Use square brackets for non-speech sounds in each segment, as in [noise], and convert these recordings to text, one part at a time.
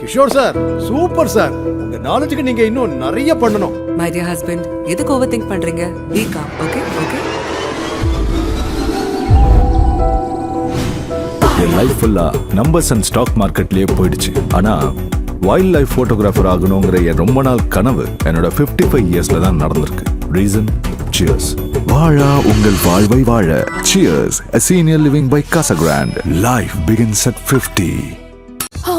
Kishore sir super sir. உங்க நாலேஜுக்கு நீங்க இன்னும் நிறைய பண்ணணும். மை டியர் ஹஸ்பண்ட் எதுக்கு ஓவர் திங்க் பண்றீங்க? பி காம் ஓகே ஓகே என் லைஃப் ஃபுல்லா நம்பர்ஸ் அண்ட் ஸ்டாக் மார்க்கெட்லயே போயிடுச்சு. ஆனா வைல்ட் லைஃப் போட்டோகிராஃபர் ஆகணுங்கிற என் ரொம்ப நாள் கனவு என்னோட 55 ஃபைவ் இயர்ஸ்ல தான் நடந்திருக்கு. ரீசன் சியர்ஸ் வாழா உங்கள் வாழ்வை வாழ. Cheers senior living by Casa grand life begins at 50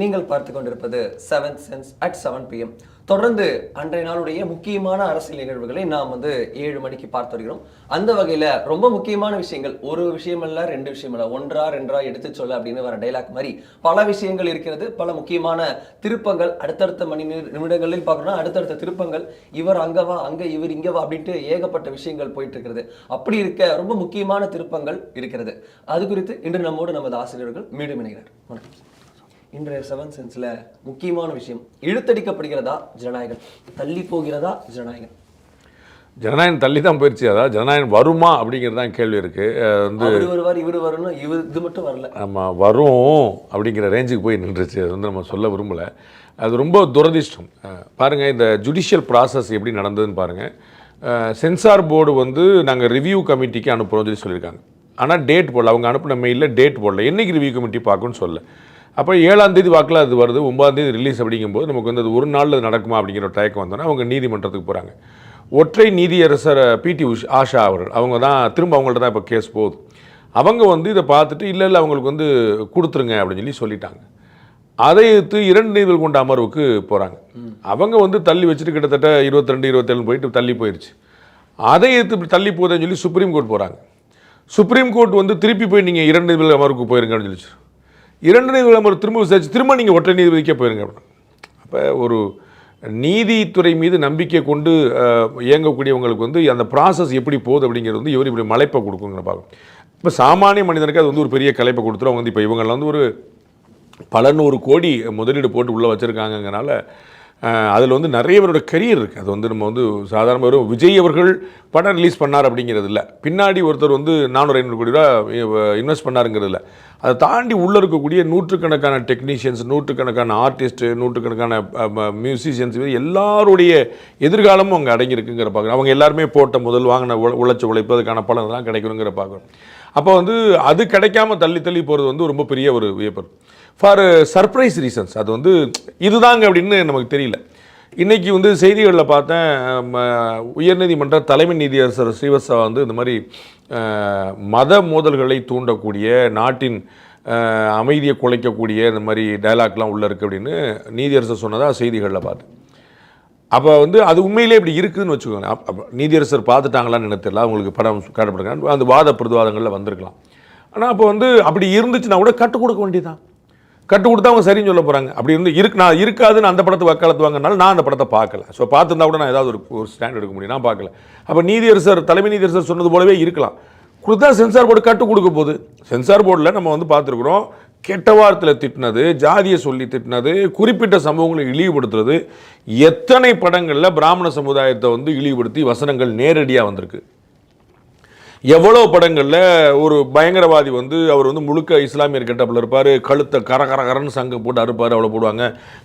நீங்கள் பார்த்து கொண்டிருப்பது seven sense at seven PM தொடர்ந்து அன்றைய நாளுடைய முக்கியமான அரசியல் நிகழ்வுகளை நாம் வந்து ஏழு மணிக்கு பார்த்து வருகிறோம். அந்த வகையில ரொம்ப முக்கியமான விஷயங்கள் ஒரு விஷயம் அல்ல ரெண்டு விஷயம் அல்ல ஒன்றா ரெண்டா எடுத்து சொல்ல அப்படின்னு வர டைலாக் மாதிரி பல விஷயங்கள் இருக்கிறது. பல முக்கியமான திருப்பங்கள் அடுத்தடுத்த மணி நிமிடங்களில் பார்க்கணும்னா அடுத்தடுத்த திருப்பங்கள் இவர் அங்கவா அங்க இவர் இங்கவா அப்படின்ட்டு ஏகப்பட்ட விஷயங்கள் போயிட்டு இருக்கிறது. அப்படி இருக்க ரொம்ப முக்கியமான திருப்பங்கள் இருக்கிறது. அது குறித்து இன்று நம்மோடு நமது ஆசிரியர்கள் மீண்டும் இணைகிறார். வணக்கம். இன்றைய செவன் சென்ஸ்ல முக்கியமான விஷயம் இழுத்தடிக்கப்படுகிறதா ஜனநாயகம்? தள்ளி போகிறதா ஜனநாயகம்? ஜனநாயகம் தள்ளி தான் போயிடுச்சு அதாவது ஜனநாயகம் வருமா அப்படிங்கிறது தான் கேள்வி இருக்கு. அஹ் வந்து அவர் வருவார் இவர் வரணும் இவர் இது மட்டும் வரல. நம்ம வரும் அப்படிங்கிற ரேஞ்சுக்கு போய் நின்றுச்சு. அது வந்து நம்ம சொல்ல விரும்பலை. அது ரொம்ப துரதிர்ஷ்டம். அஹ் பாருங்க இந்த ஜுடிஷியல் ப்ராசஸ் எப்படி நடந்ததுன்னு பாருங்க. சென்சார் போர்டு வந்து நாங்கள் ரிவ்யூ கமிட்டிக்கு அனுப்புகிறோம் சொல்லி சொல்லியிருக்காங்க. ஆனால் டேட் போடல. அவங்க அனுப்பின மெயிலில் டேட் போடல. என்னைக்கு ரிவ்யூ கமிட்டி பார்க்கும்னு சொல்ல அப்போ ஏழாம் தேதி வாக்கில் அது வருது ஒன்பதாம் தேதி ரிலீஸ் அப்படிங்கும்போது நமக்கு வந்து அது ஒரு நாளில் நடக்குமா அப்படிங்கிற ஒரு தயக்கம் வந்தோன்னா அவங்க நீதிமன்றத்துக்கு போகிறாங்க ஒற்றை நீதியரசர் பிடி உஷ் ஆஷா அவர்கள் அவங்க தான் திரும்ப அவங்கள்ட்ட தான் இப்போ கேஸ் போகுது. அவங்க வந்து இதை பார்த்துட்டு இல்லை இல்லை அவங்களுக்கு வந்து கொடுத்துருங்க அப்படின்னு சொல்லி சொல்லிட்டாங்க. அதை எடுத்து இரண்டு நீதிகள் கொண்ட அமர்வுக்கு போகிறாங்க அவங்க வந்து தள்ளி வச்சுட்டு கிட்டத்தட்ட இருபத்தி ரெண்டு இருபத்தேழு போயிட்டு தள்ளி போயிடுச்சு அதை எடுத்து இப்படி தள்ளி போகுதுன்னு சொல்லி சுப்ரீம் கோர்ட் போகிறாங்க சுப்ரீம் கோர்ட் வந்து திருப்பி போய் நீங்கள் இரண்டு நீதிபதிகள் அமர்வுக்கு போயிருங்க அப்படின்னு சொல்லிச்சு. இரண்டு நீதிபதிகள் அமர்வு திரும்ப விசாரிச்சு திரும்ப நீங்கள் ஒற்றை நீதிபதிக்கே போயிருங்க. அப்படின்னு அப்போ ஒரு நீதித்துறை மீது நம்பிக்கை கொண்டு இயங்கக்கூடியவங்களுக்கு வந்து அந்த ப்ராசஸ் எப்படி போகுது அப்படிங்கிறது வந்து இவர் இப்படி மலைப்பை கொடுக்குங்கிற பார்க்கும் இப்போ சாமானிய மனிதனுக்கு அது வந்து ஒரு பெரிய கலைப்பை கொடுத்துரும். அவங்க வந்து இப்போ இவங்கெல்லாம் வந்து ஒரு பல நூறு கோடி முதலீடு போட்டு உள்ளே வச்சுருக்காங்கங்கனால அதில் வந்து நிறைய பேரோட கரியர் இருக்குது அது வந்து நம்ம வந்து சாதாரண வரும் விஜய் அவர்கள் படம் ரிலீஸ் பண்ணார் அப்படிங்கிறது இல்லை. பின்னாடி ஒருத்தர் வந்து நானூறு ஐநூறு கோடி ரூபா இன்வெஸ்ட் பண்ணாருங்கிறது இல்லை. அதை தாண்டி உள்ளே இருக்கக்கூடிய நூற்றுக்கணக்கான டெக்னீஷியன்ஸ் நூற்றுக்கணக்கான ஆர்டிஸ்ட்டு நூற்றுக்கணக்கான மியூசிஷியன்ஸ் எல்லாருடைய எதிர்காலமும் அங்கே அடங்கியிருக்குங்கிற பார்க்குறோம் அவங்க எல்லாருமே போட்ட முதல் வாங்கின உழ- உழைச்ச உழைப்பு அதுக்கான பலன் தான் கிடைக்கணுங்கிற பார்க்குறோம் அப்போ வந்து அது கிடைக்காம தள்ளி தள்ளி போகிறது வந்து ரொம்ப பெரிய ஒரு வியப்பர் ஃபார் சர்ப்ரைஸ் ரீசன்ஸ் அது வந்து இதுதாங்க அப்படின்னு நமக்கு தெரியல. இன்றைக்கி வந்து செய்திகளில் பார்த்தேன் ம, உயர்நீதிமன்ற தலைமை நீதியரசர் ஸ்ரீவத்சவா வந்து இந்த மாதிரி மத மோதல்களை தூண்டக்கூடிய நாட்டின் அமைதியை குலைக்கக்கூடிய இந்த மாதிரி டயலாக்லாம் உள்ளே இருக்குது அப்படின்னு நீதியரசர் சொன்னதாக செய்திகளில் பார்த்தேன். அப்போ வந்து அது உண்மையிலே இப்படி இருக்குதுன்னு வச்சுக்கோங்க. நீதியரசர் பார்த்துட்டாங்களான்னு எனக்கு தெரியல. அவங்களுக்கு படம் காட்டப்படுறாங்க அந்த வாத பிரதிவாதங்களில் வந்திருக்கலாம். ஆனால் அப்போ வந்து அப்படி இருந்துச்சுன்னா கூட கற்றுக் கொடுக்க வேண்டியதான் கட்டு கொடுத்தா அவங்க சரின்னு சொல்ல போகிறாங்க அப்படி இருந்து இருக்கு நான் இருக்காதுன்னு அந்த படத்தை வக்காலத்து வாங்கினாலும் நான் அந்த படத்தை பார்க்கல. ஸோ பார்த்துருந்தா கூட நான் ஏதாவது ஒரு ஒரு ஸ்டாண்ட் எடுக்க முடியும். நான் பார்க்கல. அப்போ நீதியரசர் தலைமை நீதியரசர் சொன்னது போலவே இருக்கலாம். கொடுத்தா சென்சார் போர்டு கட்டு கொடுக்க போகுது. சென்சார் போர்டில் நம்ம வந்து பார்த்துருக்குறோம் கெட்ட வார்த்தையில் திட்டினது ஜாதியை சொல்லி திட்டினது குறிப்பிட்ட சம்பவங்களை இழிவுபடுத்துறது எத்தனை படங்களில் பிராமண சமுதாயத்தை வந்து இழிவுபடுத்தி வசனங்கள் நேரடியாக வந்திருக்கு. எவ்வளோ படங்களில் ஒரு பயங்கரவாதி வந்து அவர் வந்து முழுக்க இஸ்லாமியர் கெட்டப்பில் இருப்பார் கழுத்தை கர கர கரன்னு சங்கம் போட்டு அறுப்பார் அவ்வளோ போடுவாங்க.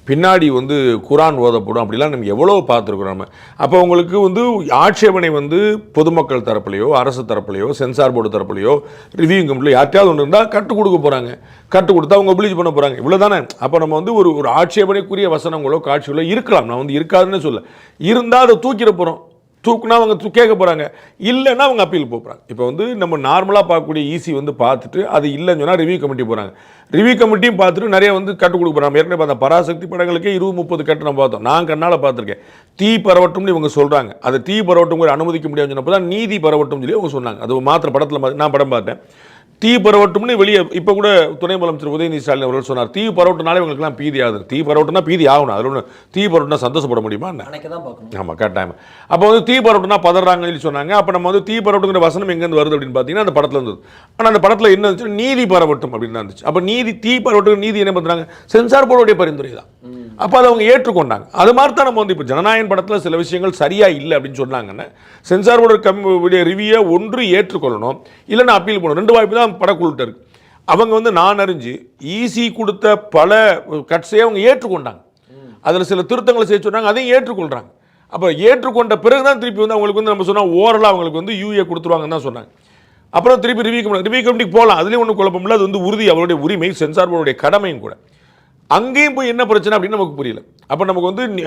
பின்னாடி வந்து குரான் ஓதப்படும் அப்படிலாம் நம்ம எவ்வளோ பார்த்துருக்குறோம் நம்ம. அப்போ உங்களுக்கு வந்து ஆட்சேபனை வந்து பொதுமக்கள் தரப்புலையோ அரசு தரப்புலையோ சென்சார் போர்டு தரப்புலையோ ரிவ்யூ கம்பெனியில் யார்ட்டையாவது ஒன்று இருந்தால் கற்றுக் கொடுக்க போகிறாங்க கற்றுக் கொடுத்தா அவங்க ப்ளீச் பண்ண போகிறாங்க இவ்வளோ தானே அப்போ நம்ம வந்து ஒரு ஒரு ஆட்சேபனைக்குரிய வசனங்களோ காட்சிகளோ இருக்கலாம். நான் வந்து இருக்காதுன்னு சொல்ல இருந்தால் அதை தூக்கிட போகிறோம் தூக்குனா அவங்க தூ- கேட்க போகிறாங்க இல்லைன்னா அவங்க அப்பீல் போகிறாங்க இப்போ வந்து நம்ம நார்மலாக பார்க்கக்கூடிய ஈசி வந்து பார்த்துட்டு அது இல்லைன்னு சொன்னால் ரிவ்யூ கமிட்டி போகிறாங்க ரிவ்யூ கமிட்டியும் பார்த்துட்டு நிறைய வந்து கட்டு கொடுக்க போகிறாங்க ஏற்கனவே பார்த்தா பராசக்தி படங்களுக்கே இருபது முப்பது கட்டு நம்ம பார்த்தோம். நான் கண்ணால் பார்த்துருக்கேன். தீ பரவட்டும்னு இவங்க சொல்கிறாங்க அது தீ பரவட்டும் கூட அனுமதிக்க முடியாதுன்னு சொன்னப்போ தான் நீதி பரவட்டும் சொல்லி அவங்க சொன்னாங்க. அது மாத்திர படத்தில் நான் படம் பார்த்தேன். தீ பரவட்டும்னு வெளியே இப்போ கூட துணை முதலமைச்சர் உதயநிதி ஸ்டாலின் அவர்கள் சொன்னார் தீ பரவட்டுனாலே இவங்களுக்குலாம் பீதி ஆகுது. தீ பரவட்டுனா பீதி ஆகணும் அதில் ஒன்று தீ பரவட்டுனா சந்தோஷப்பட முடியுமா ஆமாம் கரெக்டாக அப்போ வந்து தீ பரவட்டுனா பதறாங்கன்னு சொல்லி சொன்னாங்க. அப்போ நம்ம வந்து தீ பரவட்டுங்கிற வசனம் எங்கேருந்து வருது அப்படின்னு பார்த்தீங்கன்னா அந்த படத்தில் இருந்தது. ஆனால் அந்த படத்தில் என்ன இருந்துச்சு நீதி பரவட்டும் அப்படின்னு இருந்துச்சு. அப்போ நீதி தீ பரவட்டும் நீதி என்ன பண்ணுறாங்க சென்சார் போர்டுடைய பரிந்துரை தான் அப்போ அதை அவங்க ஏற்றுக்கொண்டாங்க. அது மாதிரி தான் நம்ம வந்து இப்போ ஜனநாயகன் படத்தில் சில விஷயங்கள் சரியாக இல்லை அப்படின்னு சொன்னாங்கன்னா சென்சார் போர்டு கம் ரிவியை ஒன்று ஏற்றுக்கொள்ளணும் இல்லைன்னா அப்பீல் பண்ணணும். ரெண்டு வாய்ப்பு தான் படக்குழுட்ட இருக்கு. அவங்க வந்து நான் அறிஞ்சு ஈசி கொடுத்த பல கட்சியை அவங்க ஏற்றுக்கொண்டாங்க. அதில் சில திருத்தங்களை செய்ய சொன்னாங்க அதையும் ஏற்றுக்கொள்கிறாங்க அப்போ ஏற்றுக்கொண்ட பிறகு தான் திருப்பி வந்து அவங்களுக்கு வந்து நம்ம சொன்னால் ஓரலாக அவங்களுக்கு வந்து யூஏ கொடுத்துருவாங்கன்னு தான் சொன்னாங்க. அப்புறம் திருப்பி ரிவ்யூ கமிட்டி ரிவ்யூ கமிட்டிக்கு போகலாம் அதுலேயும் ஒன்றும் குழப்பம் இல்லை. அது வந்து உறுதி அவருடைய உரிமை சென்சார் போர்டுடைய கடமையும் கூட. அங்கேயும் போய் என்ன பிரச்சனை அப்படின்னு நமக்கு புரியல. அப்போ நமக்கு வந்து நி-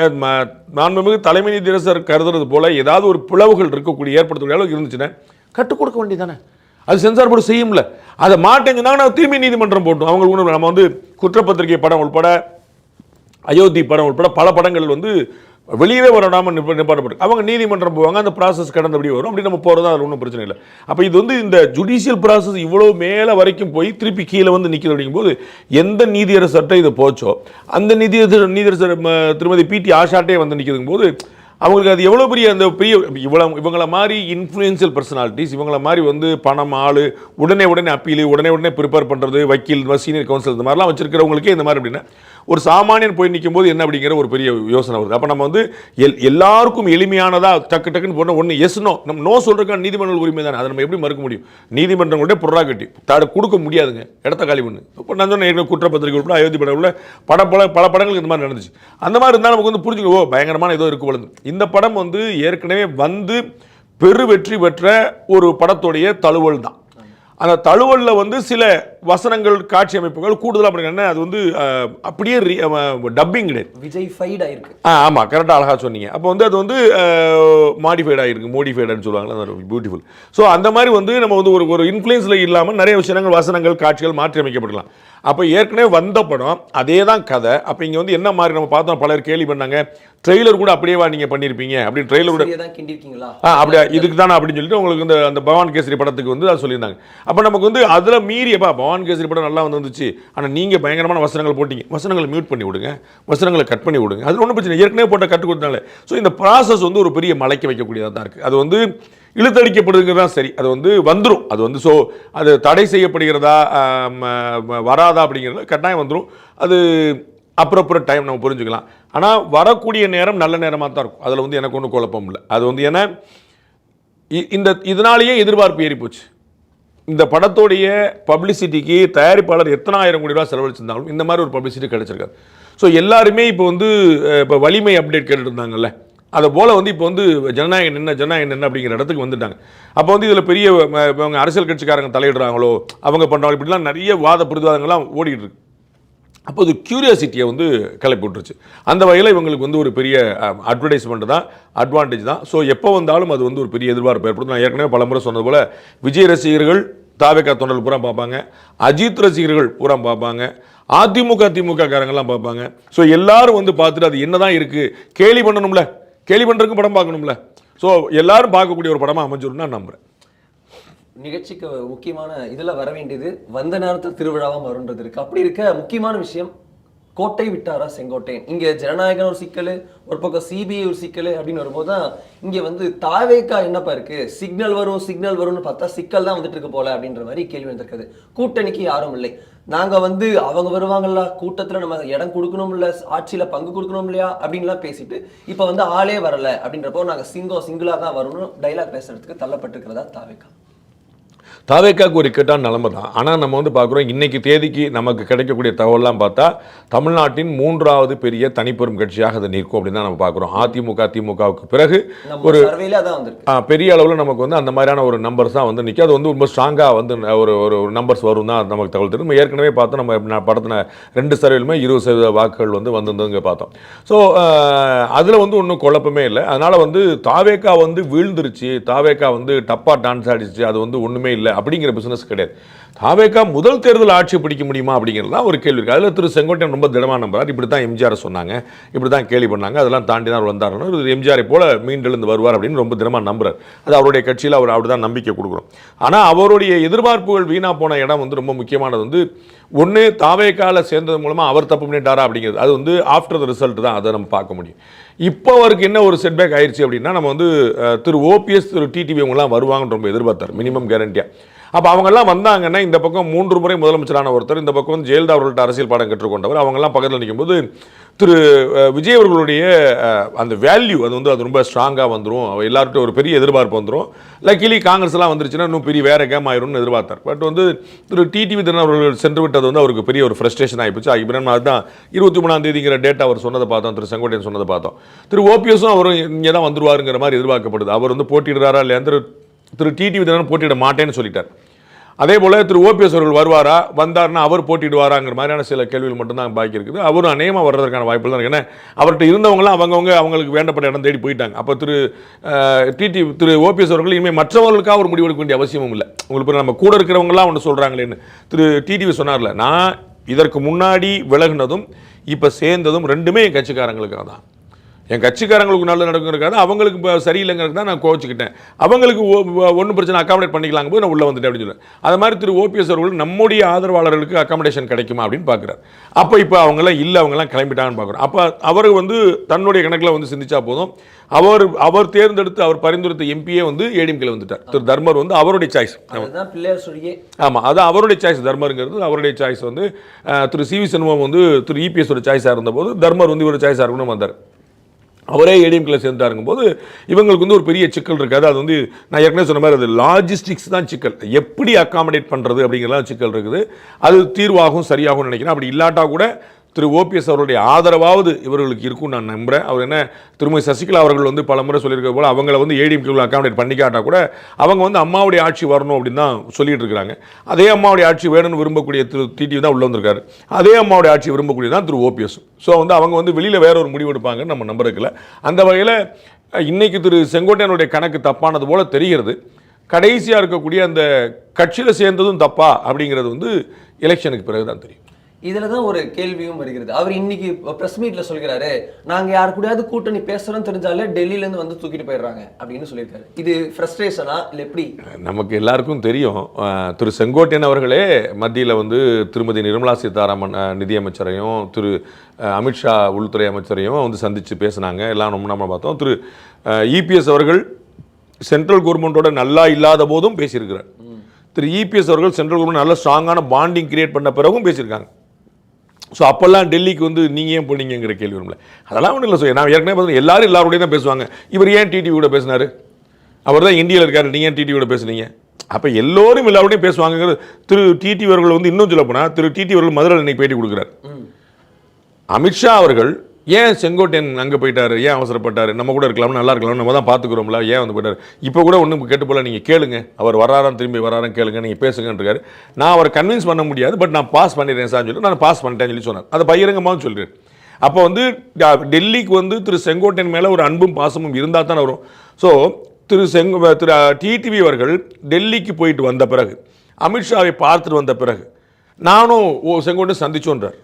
மாண்புமிகு தலைமை நீதிரசர் கருதுறது போல் ஏதாவது ஒரு பிளவுகள் இருக்கக்கூடிய ஏற்படுத்தக்கூடிய அளவுக்கு இருந்துச்சுன்னா கற்றுக் கொடுக்க வேண்டியதானே அது சென்சார் போர்டு செய்யும்ல. அதை மாட்டேங்கன்னா நான் திரும்பி நீதிமன்றம் போட்டோம் அவங்களுக்கு நம்ம வந்து குற்றப்பத்திரிகை படம் உட்பட அயோத்தி படம் உட்பட பல படங்கள் வந்து வெளியவே வராமல் நிப்ப நிப்பாட்டப்பட்டு அவங்க நீதிமன்றம் போவாங்க அந்த ப்ராசஸ் கடந்தபடி வரும். அப்படி நம்ம போகிறது அதில் ஒன்றும் பிரச்சனை இல்லை. அப்போ இது வந்து இந்த ஜுடிஷியல் ப்ராசஸ் இவ்வளோ மேலே வரைக்கும் போய் திருப்பி கீழே வந்து நிற்கிது அப்படிங்கும்போது எந்த நீதியரசர்கிட்ட இது போச்சோ அந்த நீதியரசர் நீதியரசர் திருமதி பிடி ஆஷாட்டே வந்து நிற்கிதுங்க போது அவங்களுக்கு அது எவ்வளோ பெரிய அந்த பெரிய இவ்வளோ இவங்கள மாதிரி இன்ஃப்ளூயன்சியல் பர்சனாலிட்டிஸ் இவங்கள மாதிரி வந்து பணம் ஆள் உடனே உடனே அப்பீல் உடனே உடனே ப்ரிப்பேர் பண்ணுறது வக்கீல் சீனியர் கவுன்சில் இந்த மாதிரிலாம் வச்சிருக்கிறவங்களுக்கே இந்த மாதிரி அப்படின்னா ஒரு சாமானியன் போய் நிற்கும் போது என்ன அப்படிங்கிற ஒரு பெரிய யோசனை வருது. அப்போ நம்ம வந்து எல் எல்லாருக்கும் எளிமையானதாக டக்கு டக்குன்னு போனால் ஒன்று எஸ்னோ நம்ம நோ சொல்கிறதுக்கான நீதிமன்ற உரிமை தானே. அதை நம்ம எப்படி மறுக்க முடியும்? நீதிமன்றங்களுடைய புறாக்கட்டி தடை கொடுக்க முடியாதுங்க. இடத்த காலி பண்ணு. இப்போ நான் சொன்ன ஏற்கனவே குற்றப்பத்திரிகை உட்பட அயோத்தி படம் உள்ள பட பல பல படங்களுக்கு இந்த மாதிரி நடந்துச்சு. அந்த மாதிரி இருந்தால் நமக்கு வந்து புரிஞ்சுக்க ஓ பயங்கரமான ஏதோ இருக்கு வளர்ந்து இந்த படம் வந்து ஏற்கனவே வந்து பெரு வெற்றி பெற்ற ஒரு படத்துடைய தழுவல் தான். அந்த தழுவலில் வந்து சில வசனங்கள் காட்சி அமைப்புகள் கூடுதலாக அப்படின்னா அது வந்து அப்படியே டப்பிங் கிடையாது. விஜய் ஃபைட் ஆயிருக்கு. ஆ ஆமாம் கரெக்டாக அழகாக சொன்னீங்க. அப்போ வந்து அது வந்து மாடிஃபைட் ஆகிருக்கு மோடிஃபைடுன்னு சொல்லுவாங்களா பியூட்டிஃபுல் ஸோ அந்த மாதிரி வந்து நம்ம வந்து ஒரு ஒரு இன்ஃப்ளூயன்ஸில் இல்லாமல் நிறைய விஷயங்கள் வசனங்கள் காட்சிகள் மாற்றி அமைக்கப்படலாம். அப்போ ஏற்கனவே வந்த படம் அதே தான் கதை. அப்போ இங்கே வந்து என்ன மாதிரி நம்ம பார்த்தோம்? பலர் கேள்வி பண்ணாங்க. ட்ரெய்லர் கூட அப்படியேவா நீங்கள் பண்ணியிருப்பீங்க அப்படின்னு ட்ரெய்லர் கூட ஆ அப்படியா இதுக்கு தானே அப்படின்னு சொல்லிட்டு உங்களுக்கு இந்த அந்த பவான் கேசரி படத்துக்கு வந்து அதை சொல்லியிருந்தாங்க. அப்போ நமக்கு வந்து அதில் மீறியப்பா பவான் கேசரி படம் நல்லா வந்து வந்துச்சு ஆனால் நீங்கள் பயங்கரமான வசனங்கள் போட்டீங்க. வசனங்களை மியூட் பண்ணி விடுங்க. வசனங்களை கட் பண்ணி விடுங்க. அது ஒன்றும் பிரச்சனை ஏற்கனவே போட்ட கட்டு கொடுத்தனால. ஸோ இந்த ப்ராசஸ் வந்து ஒரு பெரிய மலைக்க வைக்கக்கூடியதாக தான் இருக்குது அது வந்து இழுத்தடிக்கப்படுதுங்கிறது தான் சரி. அது வந்து வந்துடும் அது வந்து ஸோ அது தடை செய்யப்படுகிறதா வராதா அப்படிங்கிறது கட்டாயம் வந்துடும் அது அப்புறம் டைம் நம்ம புரிஞ்சுக்கலாம். ஆனால் வரக்கூடிய நேரம் நல்ல நேரமாக தான் இருக்கும். அதில் வந்து எனக்கு ஒன்றும் குழப்பம் இல்லை. அது வந்து ஏன்னா இ- இந்த இதனாலேயே எதிர்பார்ப்பு ஏறி போச்சு இந்த படத்தோடைய பப்ளிசிட்டிக்கு தயாரிப்பாளர் எத்தனாயிரம் கோடி ரூபா செலவழிச்சிருந்தாலும் இந்த மாதிரி ஒரு பப்ளிசிட்டி கிடைச்சிருக்காரு ஸோ எல்லாருமே இப்போ வந்து இப்போ வலிமை அப்டேட் கேட்டுருந்தாங்கல்ல அதை போல் வந்து இப்போ வந்து ஜனநாயகம் என்ன ஜனநாயகம் என்ன அப்படிங்கிற இடத்துக்கு வந்துட்டாங்க. அப்போ வந்து இதில் பெரிய இவங்க அரசியல் கட்சிக்காரங்க தலையிடுறாங்களோ அவங்க பண்ணுறாங்களோ இப்படிலாம் நிறைய வாத பிரதிவாதங்கள்லாம் ஓடிட்டு இருக்கு. அப்போது க்யூரியாசிட்டியை வந்து கிளப்பி விட்டுருச்சு. அந்த வகையில் இவங்களுக்கு வந்து ஒரு பெரிய அட்வர்டைஸ்மெண்ட் தான் அட்வான்டேஜ் தான். ஸோ எப்போ வந்தாலும் அது வந்து ஒரு பெரிய எதிர்பார்ப்பு ஏற்படுத்தும். நான் ஏற்கனவே பலமுறை சொன்னது போல் விஜய் ரசிகர்கள் தாவேக்கா தொண்டர்கள் பூரா பார்ப்பாங்க. அஜித் ரசிகர்கள் பூரா பார்ப்பாங்க. அதிமுக திமுக காரங்கெல்லாம் பார்ப்பாங்க. ஸோ எல்லாரும் வந்து பார்த்துட்டு அது என்ன தான் இருக்குது கேலி பண்ணணும்ல. கேலி பண்ணுறதுக்கு படம் பார்க்கணும்ல. ஸோ எல்லாரும் பார்க்கக்கூடிய ஒரு படமாக அமைஞ்சிரும் நான் நம்புகிறேன் நிகழ்ச்சிக்கு முக்கியமான இதில் வர வேண்டியது வந்த நேரத்தில் திருவிழாவாக வருன்றது இருக்கு. அப்படி இருக்க முக்கியமான விஷயம் கோட்டை விட்டாரா செங்கோட்டையன்? இங்கே ஜனநாயகன் ஒரு சிக்கல் ஒரு பக்கம் சிபிஐ ஒரு சிக்கல் அப்படின்னு வரும்போது தான் இங்கே வந்து தாவேக்கா என்னப்பா இருக்கு? சிக்னல் வரும் சிக்னல் வரும்னு பார்த்தா சிக்கல் தான் வந்துட்டு இருக்கு போல அப்படின்ற மாதிரி கேள்வி வந்திருக்குது. கூட்டணிக்கு யாரும் இல்லை. நாங்கள் வந்து அவங்க வருவாங்கல்ல கூட்டத்தில் நம்ம இடம் கொடுக்கணும் இல்லை ஆட்சியில் பங்கு கொடுக்கணும் இல்லையா அப்படின்லாம் பேசிட்டு இப்போ வந்து ஆளே வரலை அப்படின்றப்போ நாங்கள் சிங்கம் சிங்கிளாக தான் வரணும் டைலாக் பேசுறதுக்கு தள்ளப்பட்டிருக்கிறதா தாவேக்கா தாவேக்காக்கு ஒரு இக்கட்டான நிலைமை தான். ஆனால் நம்ம வந்து பார்க்குறோம் இன்னைக்கு தேதிக்கு நமக்கு கிடைக்கக்கூடிய தகவல்லாம் பார்த்தா தமிழ்நாட்டின் மூன்றாவது பெரிய தனிப்பெரும் கட்சியாக அது நிற்கும் அப்படின்னு தான் நம்ம பார்க்குறோம். அதிமுக திமுகவுக்கு பிறகு ஒரு பெரிய அளவில் நமக்கு வந்து அந்த மாதிரியான ஒரு நம்பர்ஸ் தான் வந்து நிற்கும். அது வந்து ரொம்ப ஸ்ட்ராங்காக வந்து ஒரு ஒரு நம்பர்ஸ் வரும் தான் நமக்கு தகவல் தெரியும். ஏற்கனவே பார்த்தோம் நம்ம நான் படத்தின ரெண்டு சர்வேலுமே இருபது சதவீத வாக்குகள் வந்து வந்திருந்ததுங்க பார்த்தோம். ஸோ அதில் வந்து ஒன்றும் குழப்பமே இல்லை. அதனால் வந்து தாவேக்கா வந்து வீழ்ந்துருச்சு. தாவேக்கா வந்து டப்பாக டான்ஸ் ஆடிச்சு. அது வந்து ஒன்றுமே இல்லை. அப்படிங்கிற பிசினஸ் கிடையாது. தாவேக்கா முதல் தேர்தல் ஆட்சி பிடிக்க முடியுமா அப்படிங்கிறது தான் ஒரு கேள்வி இருக்குது அதில் திரு செங்கோட்டையன் ரொம்ப திடமான நம்புறார். இப்படி தான் எம்ஜிஆர் சொன்னாங்க. இப்படி தான் கேள்வி பண்ணாங்க. அதெல்லாம் தாண்டி தான் அவர் வந்தார்னு எம்ஜிஆரை போல மீண்டெழுந்து வருவார் அப்படின்னு ரொம்ப திடமாக நம்புறார். அது அவருடைய கட்சியில் அவர் அப்படி தான் நம்பிக்கை கொடுக்குறோம். ஆனால் அவருடைய எதிர்பார்ப்புகள் வீணா போன இடம் வந்து ரொம்ப முக்கியமானது வந்து ஒன்று தாவேக்கால சேர்ந்தது மூலமாக அவர் தப்பு பண்ணிட்டாரா அப்படிங்கிறது. அது வந்து ஆஃப்டர் த ரிசல்ட் தான் அதை நம்ம பார்க்க முடியும். இப்போ அவருக்கு என்ன ஒரு செட்பேக் ஆயிடுச்சு அப்படின்னா நம்ம வந்து திரு ஓபிஎஸ் திரு டிடிவி அவங்கலாம் வருவாங்கன்னு ரொம்ப எதிர்பார்த்தார். மினிமம் கேரண்டியாக அப்போ அவங்கெல்லாம் வந்தாங்கன்னா இந்த பக்கம் மூன்று முறை முதலமைச்சரான ஒருத்தர் இந்த பக்கம் வந்து ஜெயலலிதா அவர்கள்ட்ட அரசியல் பாடம் கற்றுக்கொண்டவர். அவங்கெல்லாம் பக்கத்தில் நிற்கும்போது திரு விஜய் அவர்களுடைய அந்த வேல்யூ அது வந்து அது ரொம்ப ஸ்ட்ராங்காக வந்துடும் எல்லார்கிட்ட ஒரு பெரிய எதிர்பார்ப்பு வந்துடும் லக்கிலி காங்கிரஸ்லாம் வந்துருச்சுன்னா இன்னும் பெரிய வேற கேம் ஆயிரும்னு எதிர்பார்த்தார். பட் வந்து திரு டிடிவி தினன் அவர்கள் சென்று விட்டது வந்து அவருக்கு பெரிய ஒரு ஃப்ரஸ்ட்ரேஷன் ஆகிப்போச்சு இப்போ அதுதான் இருபத்தி மூணாம் தேதிங்கிற டேட் அவர் சொன்னதை பார்த்தோம். திரு செங்கோட்டையன் சொன்னதை பார்த்தோம். திரு ஓபிஎஸும் அவரும் இங்கே தான் வந்துருவாருங்கிற மாதிரி எதிர்பார்க்கப்படுது. அவர் வந்து போட்டிடுறாரா இல்லையா திரு திரு டிடிவி தினன் போட்டியிட மாட்டேன்னு சொல்லிட்டார். அதே போல் திரு ஓபிஎஸ் அவர்கள் வருவாரா வந்தார்னா அவர் போட்டிடுவாராங்கிற மாதிரியான சில கேள்விகள் மட்டும்தான் பாக்கி இருக்குது. அவரும் அநேகமாக வர்றதுக்கான வாய்ப்பு தான் இருக்கு. ஏன்னா அவர்கிட்ட இருந்தவங்களாம் அவங்கவுங்க அவங்களுக்கு வேண்டப்பட்ட இடம் தேடி போயிட்டாங்க. அப்போ திரு டிடி திரு ஓபிஎஸ் அவர்கள் இனிமேல் மற்றவர்களுக்காக ஒரு முடிவெடுக்க வேண்டிய அவசியமும் இல்லை. உங்களுக்கு நம்ம கூட இருக்கிறவங்களாம் ஒன்று சொல்கிறாங்களேன்னு திரு டிடிவி சொன்னார்ல நான் இதற்கு முன்னாடி விலகுனதும் இப்போ சேர்ந்ததும் ரெண்டுமே என் கட்சிக்காரங்களுக்காக தான் என் கட்சிக்காரங்களுக்கு நல்லது நடக்குங்கிறதுக்காக அவங்களுக்கு இப்போ சரியில்லைங்கிறது தான் நான் கோச்சிக்கிட்டேன் அவங்களுக்கு ஒன்றும் பிரச்சனை அக்காமடேட் பண்ணிக்கலாங்க போது நான் உள்ளே வந்துட்டேன் அப்படின்னு சொல்லுவேன் அது மாதிரி திரு ஓபிஎஸ் அவர்கள் நம்முடைய ஆதரவாளர்களுக்கு அக்காமடேஷன் கிடைக்குமா அப்படின்னு பார்க்குறாரு. அப்போ இப்போ அவங்களாம் இல்லை அவங்களாம் கிளம்பிட்டாங்கன்னு பார்க்குறோம். அப்போ அவர் வந்து தன்னுடைய கணக்கில் வந்து சிந்திச்சா போதும். அவர் அவர் தேர்ந்தெடுத்து அவர் பரிந்துரைத்த எம்பியே வந்து ஏடிஎம்கேல வந்துட்டார். திரு தர்மர் வந்து அவருடைய சாய்ஸ் ஆமாம் அது அவருடைய சாய்ஸ் தர்மருங்கிறது அவருடைய சாய்ஸ் வந்து திரு சி வி சண்முகம் வந்து திரு இபிஎஸ் ஒரு சாய்ஸாக இருந்தபோது தர்மர் வந்து இவர் சாய்ஸாக இருக்கணும் வந்தார். அவரே ஏடிஎம்கில் சேர்ந்தாருங்கும் போது இவங்களுக்கு வந்து ஒரு பெரிய சிக்கல் இருக்காது அது வந்து நான் ஏற்கனவே சொன்ன மாதிரி அது லாஜிஸ்டிக்ஸ் தான் சிக்கல். எப்படி அக்காமடேட் பண்ணுறது அப்படிங்கிறலாம் சிக்கல் இருக்குது. அது தீர்வாகும் சரியாகும் நினைக்கிறேன். அப்படி இல்லாட்டா கூட திரு ஓபிஎஸ் அவருடைய ஆதரவாவது இவர்களுக்கு இருக்கும் நான் நம்புறேன். அவர் என்ன திருமதி சசிகலா அவர்கள் வந்து பல முறை சொல்லியிருக்க போல அவங்கள வந்து ஏடிஎம்கேவில் அக்காமடேட் பண்ணிக்காட்டால் கூட அவங்க வந்து அம்மாவுடைய ஆட்சி வரணும் அப்படின்னு தான் சொல்லிட்டு இருக்கிறாங்க. அதே அம்மாவுடைய ஆட்சி வேணும்னு விரும்பக்கூடிய திரு டிடிவி தான் உள்ளே வந்திருக்காரு. அதே அம்மாவுடைய ஆட்சி விரும்பக்கூடிய தான் திரு ஓபிஎஸ் ஸோ வந்து அவங்க வந்து வெளியில் வேற ஒரு முடிவு எடுப்பாங்கன்னு நம்ம நம்புறதுல அந்த வகையில் இன்றைக்கி திரு செங்கோட்டையனுடைய கணக்கு தப்பானது போல் தெரிகிறது. கடைசியாக இருக்கக்கூடிய அந்த கட்சியில் சேர்ந்ததும் தப்பா அப்படிங்கிறது வந்து எலெக்ஷனுக்கு பிறகு தான் தெரியும். இதுல தான் ஒரு கேள்வியும் வருகிறது. அவர் இன்னைக்கு பிரஸ் மீட்ல சொல்கிறாரு நாங்க யாரு கூடயாவது கூட்டணி பேசுறோம்னு தெரிஞ்சாலே டெல்லியில இருந்து வந்து தூக்கிட்டு போயிடுறாங்க அப்படின்னு சொல்லியிருக்காரு. இது ஃப்ரஸ்ட்ரேஷனா இல்ல எப்படி? நமக்கு எல்லாருக்கும் தெரியும். திரு செங்கோட்டையன் அவர்களே மத்தியில் வந்து திருமதி நிர்மலா சீதாராமன் நிதியமைச்சரையும் திரு அமித்ஷா உள்துறை அமைச்சரையும் வந்து சந்தித்து பேசினாங்க. எல்லாம் நம்ம நம்ம பார்த்தோம். திரு இபிஎஸ் அவர்கள் சென்ட்ரல் கவர்மெண்ட்டோட நல்லா இல்லாத போதும் பேசியிருக்கிறார். திரு இபிஎஸ் அவர்கள் சென்ட்ரல் கவர்மெண்ட் நல்ல ஸ்ட்ராங்கான பாண்டிங் கிரியேட் பண்ண பிறகும் பேசியிருக்காங்க. ஸோ அப்போல்லாம் டெல்லிக்கு வந்து நீங்கள் ஏன் போனீங்கிற கேள்வி வரும்ல. அதெல்லாம் ஒன்றும் இல்லை சொல்லி நான் ஏற்கனவே பார்த்தீங்க எல்லாரும் எல்லாரோடையும் தான் பேசுவாங்க. இவர் ஏன் டிடி கூட பேசினாரு? அவர் தான் இந்தியாவில் இருக்காரு நீங்கள் ஏன் டிடி கூட பேசுனீங்க? அப்போ எல்லோரும் எல்லாரோடையும் பேசுவாங்கங்கிறது திரு டிடி அவர்கள் வந்து இன்னும் சொல்ல போனால் திரு டிடி அவர்கள் மதுரையில் இன்னைக்கு பேட்டி கொடுக்குறாரு. அமித்ஷா அவர்கள் ஏன் செங்கோட்டையன் அங்கே போயிட்டார்? ஏன் அவசரப்பட்டாரு? நம்ம கூட இருக்கலாம் நல்லா இருக்கலாம் நம்ம தான் பார்த்துக்குறோம்ல ஏன் வந்து போயிட்டார்? இப்போ கூட ஒன்றும் கேட்டு போல நீங்கள் கேளுங்க. அவர் வராராம் திரும்பி வராராம் கேளுங்க நீங்கள் பேசுங்கன்றிருக்காரு நான் அவரை கன்வின்ஸ் பண்ண முடியாது பட் நான் பாஸ் பண்ணிடுறேன் சார் சொல்லி நான் பாஸ் பண்ணிட்டேன்னு சொல்லி சொன்னார். அதை பகிரங்கமாக சொல்கிறேன் அப்போ வந்து டெல்லிக்கு வந்து திரு செங்கோட்டையன் மேலே ஒரு அன்பும் பாசமும் இருந்தால் தானே வரும். ஸோ திரு செங்கோ திரு டிடிவி அவர்கள் டெல்லிக்கு போயிட்டு வந்த பிறகு அமித்ஷாவை பார்த்துட்டு வந்த பிறகு நானும் ஓ செங்கோட்டையன் சந்திச்சோன்றார்.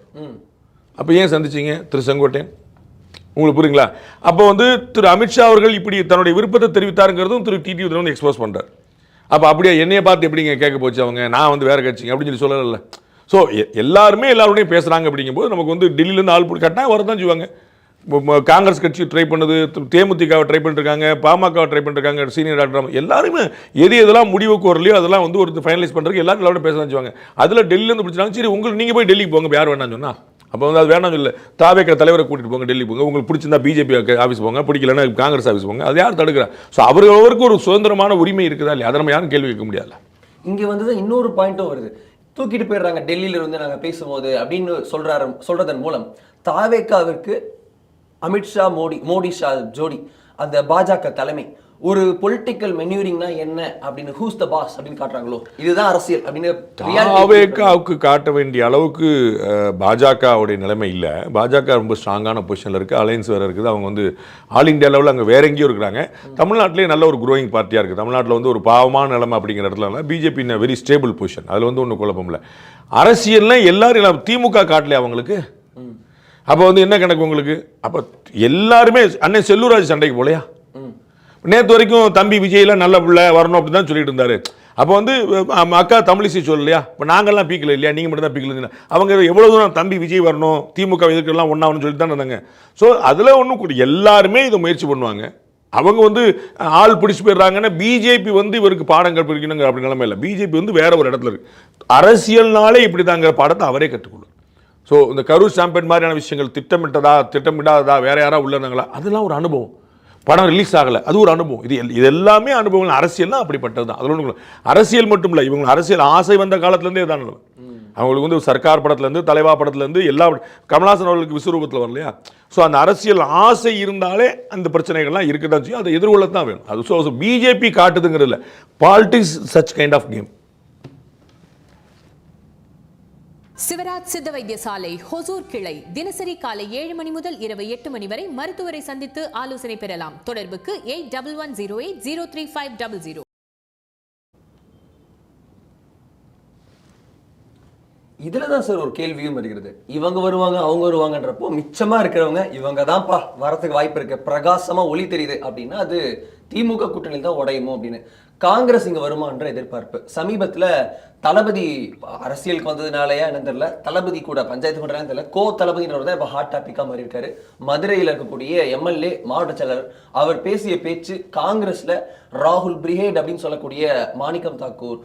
அப்போ ஏன் சந்திச்சீங்க? திரு செங்கோட்டையன்? உங்களுக்கு புரியுங்களா? அப்போ வந்து திரு அமித்ஷா அவர்கள் இப்படி தன்னுடைய விருப்பத்தை தெரிவித்தாருங்கிறதும் திரு டிடி வந்து எக்ஸ்போஸ் பண்ணுறார் அப்போ அப்படியே என்னைய பார்த்து எப்படிங்க கேட்க போச்சு அவங்க? நான் வந்து வேறு கட்சிங்க அப்படின்னு சொல்லி சொல்லல ஸோ எல்லாருமே எல்லாரோடையும் பேசுகிறாங்க அப்படிங்கும்போது நமக்கு வந்து டெல்லியிலேருந்து ஆள் போட்டு கட்டினா வரதான் செய்வாங்க. காங்கிரஸ் கட்சி ட்ரை பண்ணுது தேமுதிகாவை தேமுதிகவை ட்ரை பண்ணிருக்காங்க பாமகவை ட்ரை பண்ணிருக்காங்க சீனியர் டாக்டர் எல்லாருமே எது எதெல்லாம் முடிவுக்கு வரலையோ அதெல்லாம் வந்து ஒரு ஃபைனலைஸ் பண்ணுறதுக்கு எல்லாரும் எல்லாரோட பேச தான் செய்வாங்க. அதில் டெல்லியிலேருந்து பிடிச்சாங்க சரி உங்களுக்கு நீங்கள் போய் டெல்லிக்கு போங்க யார் வேணாம்னு சொன்னால் அப்போ வந்து அது வேணாம் இல்லை தாவேக்கிற தலைவரை கூட்டிகிட்டு போங்க டெல்லி போங்க. உங்களுக்கு பிடிச்சிருந்தா பிஜேபி ஆஃபீஸ் போங்க பிடிக்கலன்னா காங்கிரஸ் ஆஃபீஸ் போங்க. அது யார் தடுக்கிறா? ஸோ அவர்களுக்கு ஒரு சுதந்திரமான உரிமை இருக்குதா இல்லையா? அதை நம்ம யாரும் கேள்வி கேட்க முடியாது இங்கே வந்து இன்னொரு பாயிண்ட்டும் வருது. தூக்கிட்டு போயிடுறாங்க டெல்லியில் இருந்து நாங்கள் பேசும்போது அப்படின்னு சொல்கிறாரு சொல்கிறதன் மூலம். தாவேக்காவிற்கு அமித்ஷா மோடி மோடி ஷா ஜோடி அந்த பாஜக தலைமை. ஒரு பொலிட்டிக்கல் மென்யூரிங்னா என்ன அப்படின்னு ஹூஸ் த பாஸ் அப்படின்னு காட்டுறாங்களோ இதுதான் அரசியல் அப்படின்னு தாவேக்காவுக்கு காட்ட வேண்டிய அளவுக்கு பாஜகவுடைய நிலைமை இல்லை. பாஜக ரொம்ப ஸ்ட்ராங்கான பொசிஷனில் இருக்குது அலையன்ஸ் வேறு இருக்குது. அவங்க வந்து ஆல் இந்தியா லெவலில் அங்கே வேற எங்கேயும் இருக்கிறாங்க. தமிழ்நாட்டிலே நல்ல ஒரு க்ரோயிங் பார்ட்டியாக இருக்குது தமிழ்நாட்டில் வந்து ஒரு பாவமான நிலைமை அப்படிங்கிற இடத்துல BJP in very stable position அதில் வந்து ஒன்றும் குழப்பம் இல்லை. அரசியல்ல எல்லாரும் இல்ல- திமுக காட்டலையா அவங்களுக்கு? அப்போ வந்து என்ன கணக்கு உங்களுக்கு? அப்போ எல்லாருமே அண்ணன் செல்லூராஜ் சண்டைக்கு போலையா? நேற்று வரைக்கும் தம்பி விஜய்லாம் நல்ல பிள்ளை வரணும் அப்படி தான் சொல்லிட்டு இருந்தார். அப்போ வந்து அக்கா தமிழிசை சொல்லலையா இப்போ நாங்கள்லாம் பீக்கல இல்லையா? நீங்கள் மட்டும் தான் பீக்கல அவங்க எவ்வளோ தூரம் தம்பி விஜய் வரணும் திமுக இதுக்கெல்லாம் ஒன்றாகணும்னு சொல்லிட்டு தான் இருந்தாங்க. ஸோ அதில் ஒன்றும் எல்லாருமே இதை முயற்சி பண்ணுவாங்க. அவங்க வந்து ஆள் பிடிச்சி போயிடுறாங்கன்னா பிஜேபி வந்து இவருக்கு பாடம் கற்பிக்கணுங்க அப்படி நிலைமை இல்லை. பிஜேபி வந்து வேற ஒரு இடத்துல இருக்கு. அரசியல்னாலே இப்படி தாங்கிற பாடத்தை அவரே கற்றுக்கொள்ளும் ஸோ இந்த கரூர் சாம்பன் மாதிரியான விஷயங்கள் திட்டமிட்டதா திட்டமிடாததா வேற யாராவது உள்ளனங்களா? அதெல்லாம் ஒரு அனுபவம். படம் ரிலீஸ் ஆகலை. அது ஒரு அனுபவம். இது எல்- இது எல்லாமே அனுபவங்கள். அரசியல்னா அப்படிப்பட்டது தான். அதில் ஒன்று அரசியல் மட்டும் இல்லை இவங்க அரசியல் ஆசை வந்த காலத்துலேருந்தே தான் அவங்களுக்கு வந்து சர்க்கார் படத்துலேருந்து தலைவா படத்துலேருந்து எல்லா கமல்ஹாசன் அவர்களுக்கு விஸ்வரூபத்தில் வரலையா? ஸோ அந்த அரசியல் ஆசை இருந்தாலே அந்த பிரச்சனைகள்லாம் இருக்க தான் செய்யும். அதை எதிர்கொள்ள தான் வேணும். அது ஸோ பிஜேபி காட்டுதுங்கிறது இல்லை. Politics such kind of game Sivaraj சித்த வைத்தியசாலை ஹொசூர் கிளை. தினசரி காலை ஏழு மணி முதல் இரவு எட்டு மணி வரை மருத்துவரை சந்தித்து ஆலோசனை பெறலாம். தொடர்புக்கு eight double one zero eight zero three five double zero. இதுல தான் சார் ஒரு கேள்வியும் வருகிறது. இவங்க வருவாங்க அவங்க வருவாங்கன்றப்போ மிச்சமா இருக்கிறவங்க இவங்க தான்ப்பா வரத்துக்கு வாய்ப்பு இருக்கு பிரகாசமா ஒளி தெரியுது அப்படின்னா அது திமுக கூட்டணியில் தான் உடையுமோ அப்படின்னு. காங்கிரஸ் இங்க வருமான்ற எதிர்பார்ப்பு. சமீபத்துல தளபதி அரசியலுக்கு வந்ததுனாலயா என்ன தெரியல. தளபதி கூட பஞ்சாயத்து பண்றாங்கன்னு தெரியல. கோ தளபதின்றவர் தான் இப்போ ஹாட் டாபிக்கா மாறி இருக்காரு மதுரையில் இருக்கக்கூடிய எம்எல்ஏ மாவட்ட செயலர் அவர் பேசிய பேச்சு காங்கிரஸ்ல ராகுல் பிரிகேட் அப்படின்னு சொல்லக்கூடிய மாணிக்கம் தாக்கூர்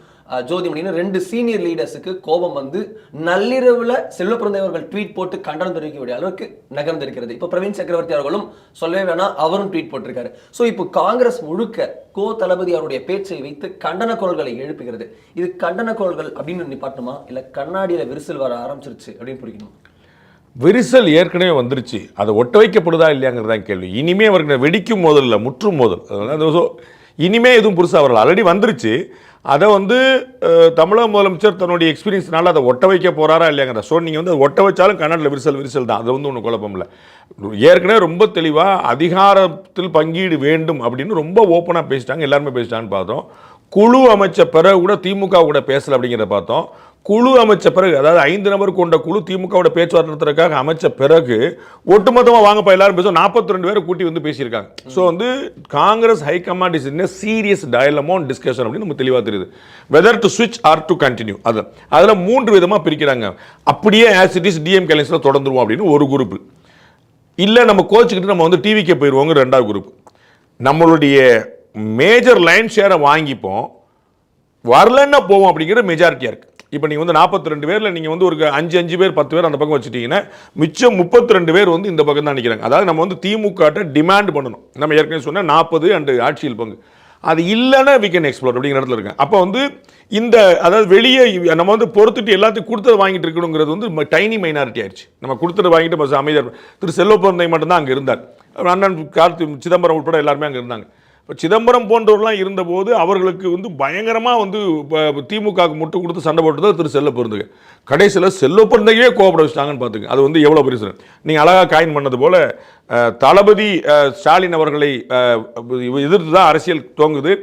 ஜோதிமணின்னு ரெண்டு சீனியர் லீடர்ஸுக்கு கோபம் வந்து நள்ளிரவுல செல்வப்பிரந்தை அவர்கள் ட்வீட் போட்டு கண்டனம் தெரிவிக்கக்கூடிய அளவுக்கு நகர்ந்திருக்கிறது இப்போ பிரவீன் சக்கரவர்த்தி அவர்களும் சொல்லவே வேணாம் அவரும் ட்வீட் போட்டிருக்காரு. ஸோ இப்போ காங்கிரஸ் முழுக்க கோ தளபதி அவருடைய பேச்சை வைத்து கண்டன குரல்களை எழுப்புகிறது. இது கண்டன குரல்கள் அப்படின்னு நிப்பாட்டுமா இல்லை கண்ணாடியில விரிசல் வர ஆரம்பிச்சிருச்சு அப்படின்னு பிடிக்கணும் விரிசல் ஏற்கனவே வந்துருச்சு. அது ஒட்ட வைக்கப்படுதா இல்லையாங்கிறது தான் கேள்வி. இனிமே அவர்கள் வெடிக்கும் மோதல் இல்லை முற்றும் மோதல். அதனால இனிமே எதுவும் புதுசாக வரல. ஆல்ரெடி வந்துருச்சு. அதை வந்து தமிழக முதலமைச்சர் தன்னுடைய எக்ஸ்பீரியன்ஸ்னால அதை ஒட்ட வைக்க போறாரா இல்லையாங்கிற ஸோ நீங்கள் வந்து ஒட்ட வச்சாலும் கன்னடில் விரிசல் விரிசல் தான். அது வந்து ஒன்றும் குழப்பம் இல்லை. ஏற்கனவே ரொம்ப தெளிவாக அதிகாரத்தில் பங்கீடு வேண்டும் அப்படின்னு ரொம்ப ஓப்பனாக பேசிட்டாங்க. எல்லாருமே பேசிட்டாங்கன்னு பார்த்தோம். குழு அமைச்ச பிறகு கூட திமுக கூட பேசல அப்படிங்கிறத பார்த்தோம். குழு அமைச்ச பிறகு அதாவது ஐந்து நபர் கொண்ட குழு திமுகவோட பேச்சுவார்த்தை நடத்துறதுக்காக அமைச்ச பிறகு ஒட்டுமொத்தமாக வாங்கப்பா எல்லாரும் பேசுவோம். நாற்பத்தி ரெண்டு பேரை கூட்டி வந்து பேசியிருக்காங்க. ஸோ வந்து Congress high command is in serious dilemma discussion அப்படின்னு நமக்கு தெளிவாக தெரியுது. Whether to switch or to continue அது அதில் மூன்று விதமாக பிரிக்கிறாங்க. அப்படியே ஆஸ் இட் இஸ் டிஎம் கேலன்ஸில் தொடர்ந்துருவோம் அப்படின்னு ஒரு குரூப் இல்லை நம்ம கோச்சுக்கிட்டு நம்ம வந்து டிவிக்கே போயிடுவோங்க ரெண்டாவது குரூப் நம்மளுடைய மேஜர் லைன் ஷேரை வாங்கிப்போம். வரலன்னா போவோம் அப்படிங்கிற மெஜாரிட்டியாக இருக்குது இப்போ நீங்கள் வந்து நாற்பத்தி ரெண்டு பேரில் நீங்கள் வந்து ஒரு அஞ்சு அஞ்சு பேர் பத்து பேர் அந்த பக்கம் வச்சுட்டிங்கன்னா மிச்சம் முப்பத்தி ரெண்டு பேர் வந்து இந்த பக்கம் தான் நிற்கிறாங்க அதாவது நம்ம வந்து திமுக டிமாண்ட் பண்ணணும். நம்ம ஏற்கனவே சொன்னால் நாற்பது அண்டு ஆட்சியில் பங்கு. அது இல்லைன்னா வி கேன் எக்ஸ்ப்ளோர் அப்படிங்கிற இடத்துல இருக்கேன். அப்போ வந்து இந்த அதாவது வெளியே நம்ம வந்து பொறுத்துட்டு எல்லாத்தையும் கொடுத்தது வாங்கிட்டு இருக்கணுங்கிறது வந்து டைனி மைனாரிட்டி ஆயிடுச்சு. நம்ம கொடுத்துட்டு வாங்கிட்டு பஸ் அமைதியாக திரு செல்வப்பிரந்தை மட்டும்தான் அங்கே இருந்தார். அண்ணன் கார்த்தி சிதம்பரம் உட்பட எல்லாருமே அங்கே இருந்தாங்க. இப்போ சிதம்பரம் போன்றவர்கள்லாம் இருந்தபோது அவர்களுக்கு வந்து பயங்கரமாக வந்து இப்போ திமுகவுக்கு முட்டு கொடுத்து சண்டை போட்டுதான் திரு செல்ல பொருந்துங்க கடைசியில் செல்ல பொருந்தையே கோபப்பட வச்சிட்டாங்கன்னு பார்த்துங்க அது வந்து எவ்வளோ பெருசு நீங்கள் அழகாக காயின் பண்ணது போல் தளபதி ஸ்டாலின் அவர்களை எதிர்த்து தான் அரசியல் துவங்குது.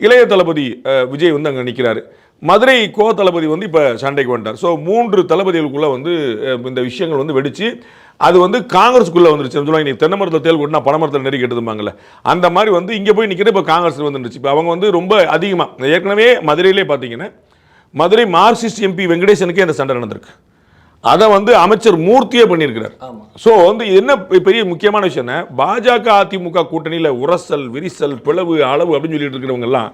இளைய தளபதி விஜய் வந்து அங்கே நிற்கிறாரு மதுரை கோ தளபதி வந்து இப்போ சண்டைக்கு வந்துட்டார். ஸோ மூன்று தளபதிகளுக்குள்ளே வந்து இந்த விஷயங்கள் வந்து வெடித்து அது வந்து காங்கிரஸுக்குள்ள வந்துருச்சு. சொல்லுவாங்க நீ தென்னை மரத்தில் தேல் கொட்டினா பணமரத்தில் நெறி கெட்டுதுமாங்கல்ல அந்த மாதிரி வந்து இங்கே போய் நிற்கிறது இப்போ காங்கிரஸ் வந்துருச்சு. இப்போ அவங்க வந்து ரொம்ப அதிகமாக ஏற்கனவே மதுரையிலே பார்த்தீங்கன்னா மதுரை மார்க்சிஸ்ட் எம்பி வெங்கடேசனுக்கே அந்த சண்டை நடந்திருக்கு. அதை வந்து அமைச்சர் மூர்த்தியே பண்ணியிருக்கிறார். ஸோ வந்து என்ன பெரிய முக்கியமான விஷயம்னா பாஜக அதிமுக கூட்டணியில் உரசல் விரிசல் பிளவு அளவு அப்படின்னு சொல்லிட்டு இருக்கிறவங்க எல்லாம்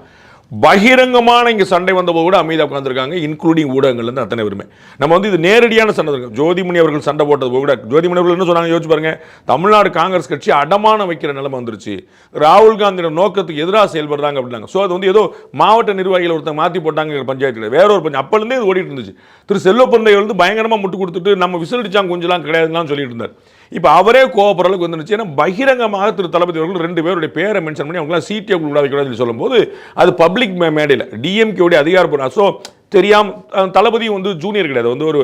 பகிரங்கமான இங்கே சண்டை வந்தபோது கூட அமைதியாக உட்காந்துருக்காங்க இன்க்ளூடிங் ஊடகங்கள்லேருந்து அத்தனை பேருமே. நம்ம வந்து இது நேரடியான சண்டை இருக்கு. ஜோதிமணி அவர்கள் சண்டை போட்டது கூட ஜோதிமணி அவர்கள் என்ன சொன்னாங்க யோசிச்சு பாருங்க. தமிழ்நாடு காங்கிரஸ் கட்சி அடமான வைக்கிற நிலைமை வந்துருச்சு. ராகுல் காந்தியோட நோக்கத்துக்கு எதிராக செயல்படுறாங்க அப்படின்னாங்க. ஸோ அது வந்து ஏதோ மாவட்ட நிர்வாகிகள் ஒருத்தங்க மாற்றி போட்டாங்க பஞ்சாயத்தில். வேற ஒரு பஞ்சம் அப்போலேருந்தே இது ஓடிட்டு இருந்துச்சு. திரு செல்வப்பிரந்தை வந்து பயங்கரமாக முட்டு கொடுத்துட்டு நம்ம விசில் அடிச்சாங்க கொஞ்சம்லாம் கிடையாதுலாம் சொல்லிட்டு இருந்தார். இப்போ அவரே கோவப்படுற அளவுக்கு வந்துருச்சு. ஏன்னா பகிரங்கமாக திரு தளபதி அவர்கள் ரெண்டு பேருடைய பேரை மென்ஷன் பண்ணி அவங்களாம் சீட்டே விட வைக்கூடாதுன்னு சொல்லும்போது அது பப்ளிக் மேடையில் டிஎம்கேவுடைய அதிகாரப்பூர்வ ஸோ தெரியாம தளபதி வந்து ஜூனியர் கிடையாது. வந்து ஒரு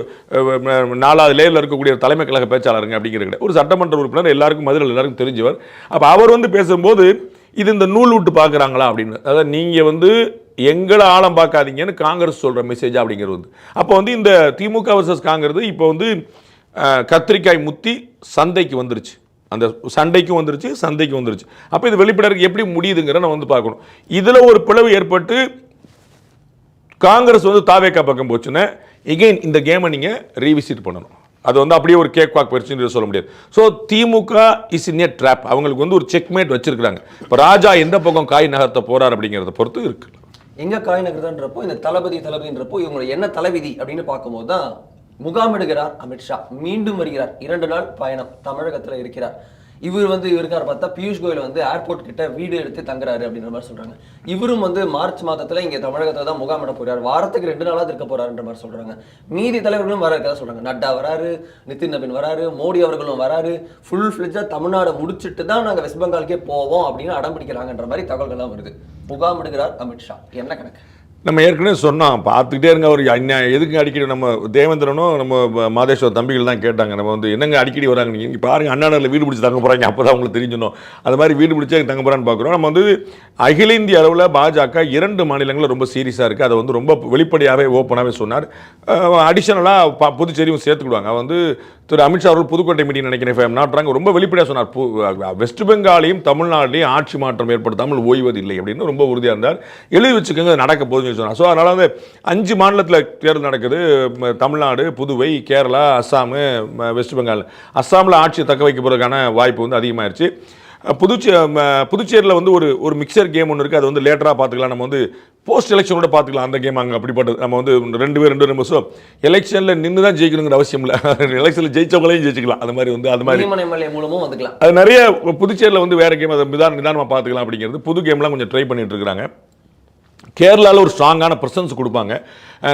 நாலாவது லேயரில் இருக்கக்கூடிய தலைமை கழக பேச்சாளருங்க அப்படிங்கிற கிடையாது. ஒரு சட்டமன்ற உறுப்பினர் எல்லாருக்கும் மதுரையில் எல்லாருக்கும் தெரிஞ்சவர். அப்போ அவர் வந்து பேசும்போது இது இந்த நூல் விட்டு பார்க்குறாங்களா அப்படின்னு. அதாவது நீங்கள் வந்து எங்களை ஆழம் பார்க்காதீங்கன்னு காங்கிரஸ் சொல்கிற மெசேஜ் அப்படிங்கிறது வந்து. அப்போ வந்து இந்த திமுக வர்சஸ் காங்கிறது இப்போ வந்து கத்திரிக்காய் முத்தி சந்தைக்கு வந்துருச்சு. அந்த சண்டைக்கும் வந்துருச்சு சந்தைக்கும் வந்துருச்சு. அப்போ இது வெளிப்படையாக எப்படி முடியுதுங்கிற நம்ம வந்து பார்க்கணும். இதில் ஒரு பிளவு ஏற்பட்டு காங்கிரஸ் வந்து தாவேக்கா பக்கம் போச்சுன்னா எகெயின் இந்த கேமை நீங்கள் ரீவிசிட் பண்ணணும். அது வந்து அப்படியே ஒரு கேக் வாக் போயிடுச்சுன்னு சொல்ல முடியாது. So DMK is in a trap அவங்களுக்கு வந்து ஒரு செக்மேட் வச்சிருக்கிறாங்க. இப்போ ராஜா எந்த பக்கம் காய் நகர்த்த போறார் அப்படிங்கிறத பொறுத்து இருக்கு. எங்க காய் நகர்தான்றப்போ இந்த தளபதி தளபதின்றப்போ இவங்க என்ன தலைவிதி அப்படின்னு பார்க்கும்போது தான் முகாமிடுகிறார் அமித்ஷா மீண்டும் வருகிறார். இரண்டு நாள் பயணம் தமிழகத்தில் இருக்கிறார். இவர் வந்து இவருக்கார் பார்த்தா பியூஷ் கோயல் வந்து ஏர்போர்ட் கிட்ட வீடு எடுத்து தங்குறாரு அப்படின்ற மாதிரி சொல்றாங்க. இவரும் வந்து மார்ச் மாதத்துல இங்க தமிழகத்துல தான் முகாமிட போறாரு. வாரத்துக்கு ரெண்டு நாளாவது இருக்க போறாருன்ற மாதிரி சொல்றாங்க. மீதி தலைவர்களும் வர இருக்கதா சொல்றாங்க. நட்டா வராரு நிதின் நபின் வராரு மோடி அவர்களும் வராரு. ஃபுல் ஃபிளெஜா தமிழ்நாடு முடிச்சுட்டு தான் நாங்க வெஸ்ட் பெங்காலுக்கே போவோம் அப்படின்னு அடம் பிடிக்கிறாங்கன்ற மாதிரி தகவல்கள்லாம் வருது. முகாமிடுகிறார் அமித்ஷா என்ன கணக்கு? நம்ம ஏற்கனவே சொன்னோம் பார்த்துக்கிட்டே இருங்க அவர் என்ன எதுக்கு அடிக்கடி நம்ம தேவேந்திரனும் நம்ம மாதேஸ்வர தம்பிகள் தான் கேட்டாங்க. நம்ம வந்து என்னங்க அடிக்கடி வராங்க? நீங்கள் இங்கே பாருங்க அண்ணாநகரில் வீடு பிடிச்சி தங்க போகிறாங்க அப்போ தான் உங்களுக்கு தெரிஞ்சணும் அது மாதிரி வீடு பிடிச்சி தங்க போகிறான்னு பார்க்குறோம். நம்ம வந்து அகில இந்திய அளவில் பாஜக இரண்டு மாநிலங்களில் ரொம்ப சீரியஸாக இருக்குது அதை வந்து ரொம்ப வெளிப்படையாகவே ஓப்பனாகவே சொன்னார். அடிஷனலாக புதுச்சேரியும் சேர்த்துக்கிடுவாங்க. வந்து திரு அமித்ஷா அவர்கள் புதுக்கோட்டை மீட்டிங் நினைக்கிறேன் if ரொம்ப வெளிப்படையாக சொன்னார். பு- வெஸ்ட் பெங்காலையும் தமிழ்நாட்டிலையும் ஆட்சி மாற்றம் ஏற்படுத்தாமல் ஓய்வதில்லை அப்படின்னு ரொம்ப உறுதியாக இருந்தார். எழுதி வச்சுக்கோங்க நடக்க போகுதுன்னு சொன்னார். ஸோ அதனால் வந்து அஞ்சு மாநிலத்தில் தேர்தல் நடக்குது. தமிழ்நாடு புதுவை கேரளா அஸ்ஸாமு வெஸ்ட் பெங்கால் அஸ்ஸாமில் ஆட்சியை தக்க வைக்க போகிறதுக்கான வாய்ப்பு வந்து அதிகமாயிருச்சு. புதுச்சே புதுச்சேரியில் வந்து ஒரு ஒரு மிக்சர் கேம் ஒன்று இருக்குது அது வந்து லேட்டராக பார்த்துக்கலாம். நம்ம வந்து போஸ்ட் எலெக்ஷனோட பார்த்துக்கலாம். அந்த கேம் அங்கே அப்படிப்பட்டது. நம்ம வந்து ரெண்டு பேர் ரெண்டு ரெண்டு வருஷம் எலெக்ஷனில் நின்று தான் ஜெயிக்கணுங்கிற அவசியம் இல்லை. எலெக்ஷனில் [laughs] ஜெயிச்சவங்களையும் ஜெயிச்சுக்கலாம். அது மாதிரி வந்து அது மாதிரி. மூலமும் வந்துக்கலாம். அது நிறைய புதுச்சேரியில் வந்து வேற கேம் அதை நிதான நிதானமாக பார்த்துக்கலாம் அப்படிங்கிறது புது கேம்லாம் கொஞ்சம் ட்ரை பண்ணிட்டு இருக்காங்க கேரளாவில் ஒரு ஸ்ட்ராங்கான ப்ரெசன்ஸ் கொடுப்பாங்க.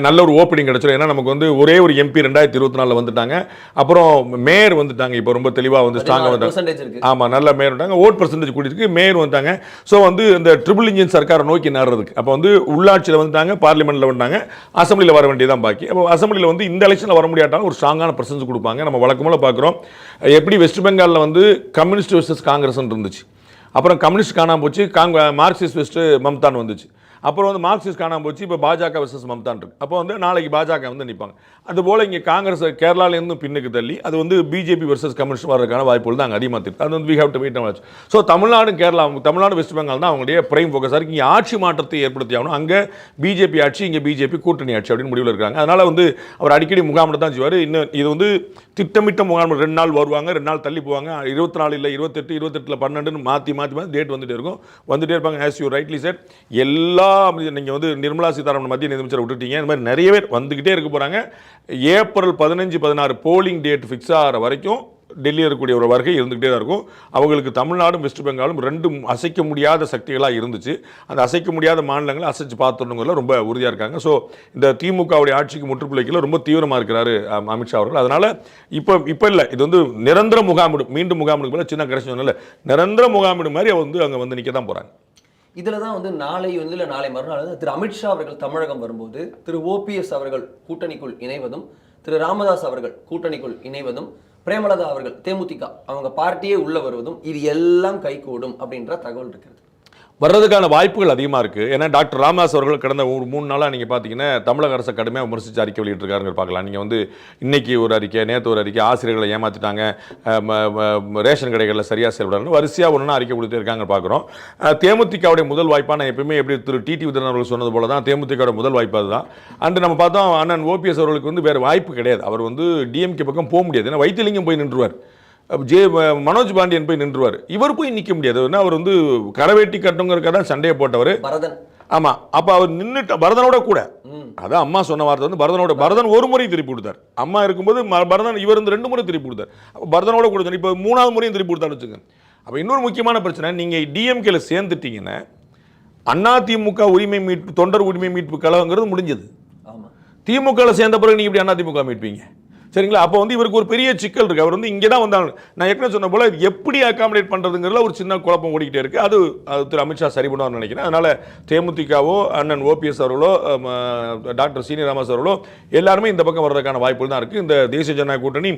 நல்ல ஒரு ஓப்பனிங் கிடச்சிடும் ஏன்னா நமக்கு வந்து ஒரே ஒரு எம்பி ரெண்டாயிரத்தி இருபத்தி நாலில் வந்துட்டாங்க. அப்புறம் மேயர் வந்துட்டாங்க. இப்போ ரொம்ப தெளிவாக வந்து ஸ்ட்ராங்காக வந்தாங்க ஆமாம் நல்ல மேயர் வந்தாங்க ஓட் பர்சன்டேஜ் கூட்டிருக்கு மேயர் வந்தாங்க ஸோ வந்து இந்த ட்ரிபிள் இன்ஜின் சர்க்காரை நோக்கி நடுறதுக்கு அப்போ வந்து உள்ளாட்சியில் வந்துட்டாங்க. பார்லிமெண்ட்டில் வந்தாங்க அசம்பிளியில் வர வேண்டியதான் பாக்கி. அப்போ அசம்பிளியில் வந்து இந்த எலெக்ஷனில் வர முடியாட்டாலும் ஒரு ஸ்ட்ராங்கான பிரசன்ஸ் கொடுப்பாங்க. நம்ம வழக்கமாக பார்க்குறோம் எப்படி வெஸ்ட் பெங்காலில் வந்து கம்யூனிஸ்ட் வெர்சஸ் காங்கிரஸ் இருந்துச்சு. அப்புறம் கம்யூனிஸ்ட் காணாம போச்சு. காங்க மார்க்சிஸ்ட் வெஸ்ட் மம்தான் வந்துச்சு. அப்புறம் வந்து மார்க்சிஸ்ட் காணாமல் போச்சு இப்போ பாஜக விசஸ் மம்தான் இருக்கு. அப்போ வந்து நாளைக்கு பாஜக வந்து நிற்பாங்க அதுபோல் இங்கே காங்கிரஸ் கேரளாலேருந்து பின்னுக்கு தள்ளி அது வந்து பிஜேபி வெர்சஸ் கம்யூனிஸ்ட் வர்றதுக்கான வாய்ப்புகள் தான் அங்கே அதிகமாக தெரியும் அது வந்து we have to wait watch so Tamil Nadu Kerala Tamil Nadu west Bengal தான் அவங்களுடைய பிரைம் ஃபோக்கஸாக இருக்கு இங்கே ஆட்சி மாற்றத்தை ஏற்படுத்தி ஆகணும். அங்கே பிஜேபி ஆட்சி இங்கே பிஜேபி கூட்டணி ஆட்சி அப்படின்னு முடிவில் இருக்காங்க. அதனால் வந்து அவர் அடிக்கடி முகாமிட தான் செய்வார். இன்னும் இது வந்து திட்டமிட்ட முகாம் ரெண்டு நாள் வருவாங்க ரெண்டு நாள் தள்ளி போவாங்க. இருபத்தி நாலு இல்லை இருபத்தெட்டு இருபத்தெட்டில் பன்னெண்டுன்னு மாற்றி மாற்றி மாற்றி டேட் வந்துகிட்டே இருக்கும். வந்துட்டே இருப்பாங்க ஆஸ் யூ ரைட்லி சார் எல்லா நீங்கள் வந்து நிர்மலா சீதாராமன் மத்திய நிதியமைச்சர் விட்டுட்டீங்க. இந்த மாதிரி நிறைய பேர் வந்துக்கிட்டே இருக்க போகிறாங்க ஏப்ரல் பதினஞ்சு பதினாறு போலிங் டேட் ஃபிக்ஸ் ஆகிற வரைக்கும் டெல்லியில் இருக்கக்கூடிய ஒரு வருகை இருந்துகிட்டே தான் இருக்கும். அவங்களுக்கு தமிழ்நாடும் வெஸ்ட் பெங்காலும் ரெண்டும் அசைக்க முடியாத சக்திகளாக இருந்துச்சு. அந்த அசைக்க முடியாத மாநிலங்களை அசைச்சு பார்த்துணுங்கிறதுல ரொம்ப உறுதியாக இருக்காங்க. ஸோ இந்த திமுகவுடைய ஆட்சிக்கு முற்றுப்புள்ளிக்கல ரொம்ப தீவிரமாக இருக்கிறாரு அமித்ஷா அவர்கள். அதனால் இப்போ இப்போ இல்லை இது வந்து நிரந்தர முகாமிடும் மீண்டும் முகாமிடும் போல சின்ன கரெக்ஷன் இல்லை நிரந்தர முகாமிடும் மாதிரி அவர் வந்து அங்கே வந்து நிற்க தான் போகிறாங்க இதில் தான் வந்து நாளை வந்து இல்லை நாளை மறுநாள் வந்து திரு அமித்ஷா அவர்கள் தமிழகம் வரும்போது திரு ஓபிஎஸ் அவர்கள் கூட்டணிக்குள் இணைவதும் திரு ராமதாஸ் அவர்கள் கூட்டணிக்குள் இணைவதும் பிரேமலதா அவர்கள் தேமுதிக அவங்க பார்ட்டியே உள்ள வருவதும் இது எல்லாம் கைகூடும் அப்படின்ற தகவல் இருக்கிறது. வர்றதுக்கான வாய்ப்புகள் அதிகமாக இருக்குது ஏன்னா டாக்டர் ராமதாஸ் அவர்கள் கடந்த ஒரு மூணு நாளாக நீங்கள் பார்த்தீங்கன்னா தமிழக அரசை கடுமையாக விமர்சித்து அறிக்கை வெளியிட்டிருக்காருங்க பார்க்கலாம். நீங்கள் வந்து இன்றைக்கி ஒரு அறிக்கை நேற்று ஒரு அறிக்கை ஆசிரியர்களை ஏமாற்றிட்டாங்க ம- ரேஷன் கடைகளில் சரியாக செயல்படணும் வரிசையாக ஒன்றுனா அறிக்கை கொடுத்துருக்காங்க பார்க்குறோம் தேமுதிகவுடைய முதல் வாய்ப்பாக நான் எப்பயுமே எப்படி திரு டிடி உதயன் அவர்கள் சொன்னது போல தான் தேமுதிகவுடைய முதல் வாய்ப்பு அதுதான். அண்டு நம்ம பார்த்தோம் அண்ணன் ஓபிஎஸ் அவர்களுக்கு வந்து வேறு வாய்ப்பு கிடையாது. அவர் வந்து டிஎம்கே பக்கம் போக முடியாது. ஏன்னா வைத்தியலிங்கம் போய் நின்றுவார் ஜே மனோஜ் பாண்டியன் போய் நின்றுவார். இவர் போய் நிற்க முடியாது. ஏன்னா அவர் வந்து கரவேட்டி கட்டுங்கிறக்காக தான் சண்டையை போட்டவர். பரதன். ஆமா. அப்ப அவர் நின்னுட்ட பரதனோட கூட. அதான் அம்மா சொன்ன வார்த்தை வந்து பரதனோட பரதன் ஒரு முறை திருப்பி கொடுத்தார். அம்மா இருக்கும்போது பரதன் இவர் வந்து ரெண்டு முறை திருப்பி கொடுத்தார். அப்ப பரதனோட கொடுத்தார் இப்போ மூணாவது முறையும் திருப்பி கொடுத்தாரு வச்சுங்க அப்ப இன்னொரு முக்கியமான பிரச்சனை நீங்க டிஎம்கேல சேர்ந்துட்டீங்கன்னா அதிமுக உரிமை மீட்பு தொண்டர் உரிமை மீட்பு கழகங்கிறது முடிஞ்சது. ஆமா. திமுகவில் சேர்ந்த பிறகு நீங்க இப்படி அதிமுக மீட்பீங்க? சரிங்களா? அப்போ வந்து இவருக்கு ஒரு பெரிய சிக்கல் இருக்கு. அவர் வந்து இங்கே தான் வந்தாங்க. நான் ஏற்கனவே சொன்ன போல இது எப்படி அகாமடேட் பண்ணுறதுங்கிறதுல ஒரு சின்ன குழப்பம் ஓடிக்கிட்டே இருக்கு. அது அது திரு அமித்ஷா சரி பண்ணுவார்னு நினைக்கிறேன். அதனால தேமுதிகவோ அண்ணன் ஓபிஎஸ் அவர்களோ டாக்டர் சீனிராமஸ் அவர்களோ எல்லாருமே இந்த பக்கம் வர்றதுக்கான வாய்ப்புகள் தான் இருக்கு. இந்த தேசிய ஜனநாயக கூட்டணி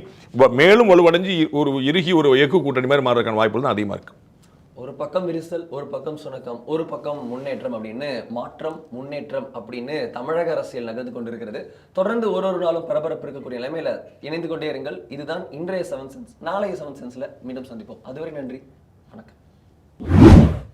மேலும் வலுவடைஞ்சு ஒரு இறுகி ஒரு எஃகு கூட்டணி மாதிரி மாறுறதுக்கான வாய்ப்புகள் தான் அதிகமாக இருக்குது ஒரு பக்கம் விரிசல் ஒரு பக்கம் சுணக்கம் ஒரு பக்கம் முன்னேற்றம் அப்படின்னு மாற்றம் முன்னேற்றம் அப்படின்னு தமிழக அரசியல் நகர்ந்து கொண்டிருக்கிறது. தொடர்ந்து ஒரு ஒரு நாளும் பரபரப்பு இருக்கக்கூடிய நிலைமையில இணைந்து கொண்டே இருங்கள். இதுதான் இன்றைய செவன் சென்ஸ் நாளைய செவன் சென்ஸ்ல மீண்டும் சந்திப்போம். அதுவரை நன்றி. வணக்கம்.